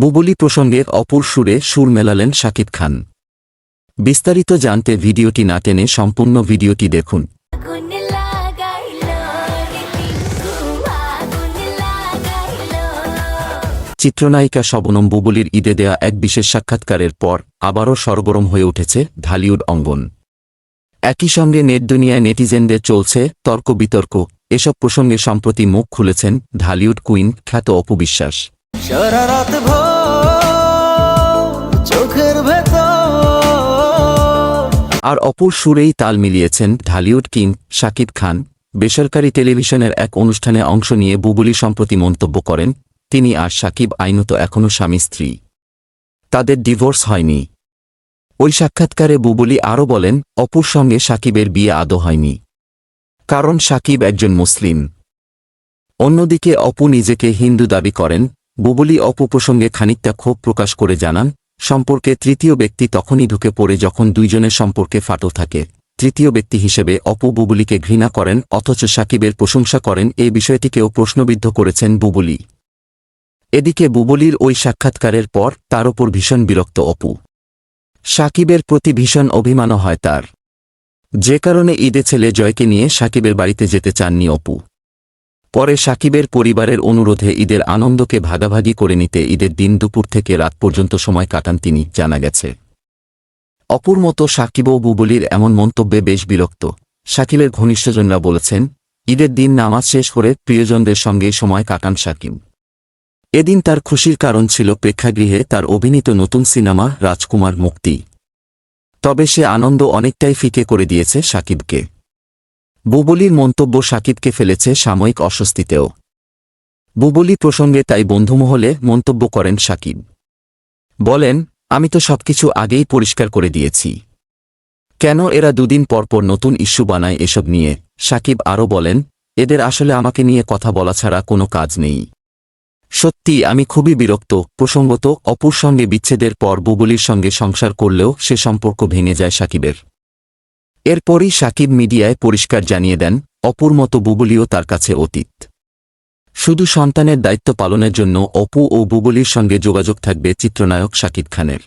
বুবুলি প্রসঙ্গে অপুর সুরে সুর মেলালেন শাকিব খান। বিস্তারিত জানতে ভিডিওটি না টেনে সম্পূর্ণ ভিডিওটি দেখুন। চিত্রনায়িকা শবনম বুবুলির ঈদে দেয়া এক বিশেষ সাক্ষাৎকারের পর আবারও সরগরম হয়ে উঠেছে ঢালিউড অঙ্গন। একই সঙ্গে নেট দুনিয়ায় নেটিজেনদের চলছে তর্ক বিতর্ক এসব প্রসঙ্গে সম্প্রতি মুখ খুলেছেন ঢালিউড কুইন খ্যাত অপবিশ্বাস সারা রাত ভোর আর অপর সুরেই তাল মিলিয়েছেন ঢালিউড কিং শাকিব খান। বেসরকারি টেলিভিশনের এক অনুষ্ঠানে অংশ নিয়ে বুবুলি সম্প্রতি মন্তব্য করেন, তিনি আর শাকিব আইনত এখনও স্বামী স্ত্রী। তাদের ডিভোর্স হয়নি। ওই সাক্ষাৎকারে বুবুলি আরও বলেন, অপুর সঙ্গে সাকিবের বিয়ে আদৌ হয়নি। কারণ সাকিব একজন মুসলিম। অন্যদিকে অপু নিজেকে হিন্দু দাবি করেন। বুবুলি অপু প্রসঙ্গে খানিকটা ক্ষোভ প্রকাশ করে জানান সম্পর্কে তৃতীয় ব্যক্তি তখনই ঢুকে পড়ে যখন দুইজনের সম্পর্কে ফাটল থাকে। তৃতীয় ব্যক্তি হিসেবে অপু বুবুলিকে ঘৃণা করেন, অথচ সাকিবের প্রশংসা করেন এই বিষয়টিকেও প্রশ্নবিদ্ধ করেছেন বুবুলি। এদিকে বুবুলির ওই সাক্ষাৎকারের পর তার ওপর ভীষণ বিরক্ত অপু। সাকিবের প্রতি ভীষণ অভিমানও হয় তার। যে কারণে ঈদে ছেলে জয়কে নিয়ে সাকিবের বাড়িতে যেতে চাননি অপু। পরে সাকিবের পরিবারের অনুরোধে ঈদের আনন্দকে ভাগাভাগি করে নিতে ঈদের দিন দুপুর থেকে রাত পর্যন্ত সময় কাটান তিনি, জানা গেছে। অপুর মতো সাকিব ও বুবুলির এমন মন্তব্যে বেশ বিরক্ত। সাকিবের ঘনিষ্ঠজনরা বলেছেন, ঈদের দিন নামাজ শেষ করে প্রিয়জনদের সঙ্গে সময় কাটান সাকিব। এদিন তার খুশির কারণ ছিল প্রেক্ষাগৃহে তার অভিনীত নতুন সিনেমা রাজকুমার মুক্তি। তবে সে আনন্দ অনেকটাই ফিকে করে দিয়েছে সাকিবকে। বুবলির মন্তব্য সাকিবকে ফেলেছে সাময়িক অস্বস্তিতেও। বুবলি প্রসঙ্গে তাই বন্ধুমহলে মন্তব্য করেন সাকিব। বলেন, আমি তো সবকিছু আগেই পরিষ্কার করে দিয়েছি। কেন এরা দুদিন পরপর নতুন ইস্যু বানায় এসব নিয়ে? সাকিব আরও বলেন, এদের আসলে আমাকে নিয়ে কথা বলা ছাড়া কোনো কাজ নেই। সত্যি, আমি খুবই বিরক্ত, প্রসঙ্গত অপুর সঙ্গে বিচ্ছেদের পর বুবলির সঙ্গে সংসার করলেও সে সম্পর্ক ভেঙে যায় সাকিবের। এরপরই সাকিব মিডিয়ায় পরিষ্কার জানিয়ে দেন, অপুর মতো বুবলিও তার কাছে অতীত। শুধু সন্তানের দায়িত্ব পালনের জন্য অপু ও বুবলির সঙ্গে যোগাযোগ থাকবে চিত্রনায়ক শাকিব খানের।